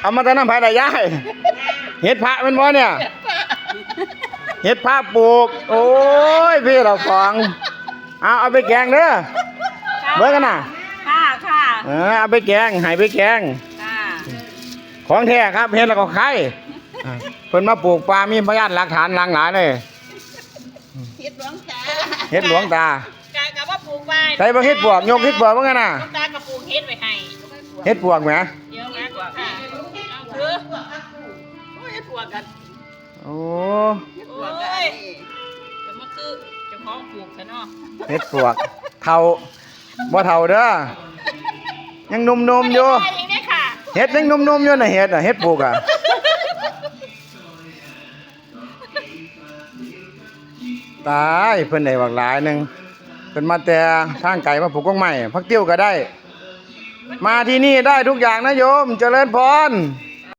เอามาแต่น้ำไผ่ได้ยายเฮ็ดพระแมันบ่เนี่ยเฮ็ดพระปลูก โอ้ยพี่เราของเอาเอาไปแกงเด้อเบิ่งกันน่ะค่ะค่ะเออเอาไปแกงให้ไปแกงค่ะของแท้ครับเฮ็ดแล้วก็ขายอ่าเพิ่นมาปลูกปลามีพยานหลักฐานหลางหลายเลยเฮ็ดหลวงตาเฮ็ดหลวงตากายกับว่าปลูกไว้ใส่บ่เฮ็ดบวกยกเฮ็ดบวกว่างั้นน่ะหลวงตากับปลูกเฮ็ดไว้ให้เฮ็ดบวกแหม เอาเถอะโอ้ยเฮ็ดปลูกกันโอ้เฮ็ดปลูกกันแต่มันคือเจ้าของปลูกซะเนาะเฮ็ดบวกเฒ่าบ่เฒ่าเด้อยังหนุ่มๆอยู่ไม่ได้เองเนี่ยค่ะเฮ็ดยังหนุ่มๆอยู่น่ะเฮ็ดน่ะเฮ็ดปลูกอะตายเพิ่นได้บักหลายหนึงเพิ่นมาแต่ทางไกลมาปลูกกงใหม่พักติ้วก็ได้ มาที่นี่ได้ทุกอย่างนะโยม เจริญพรค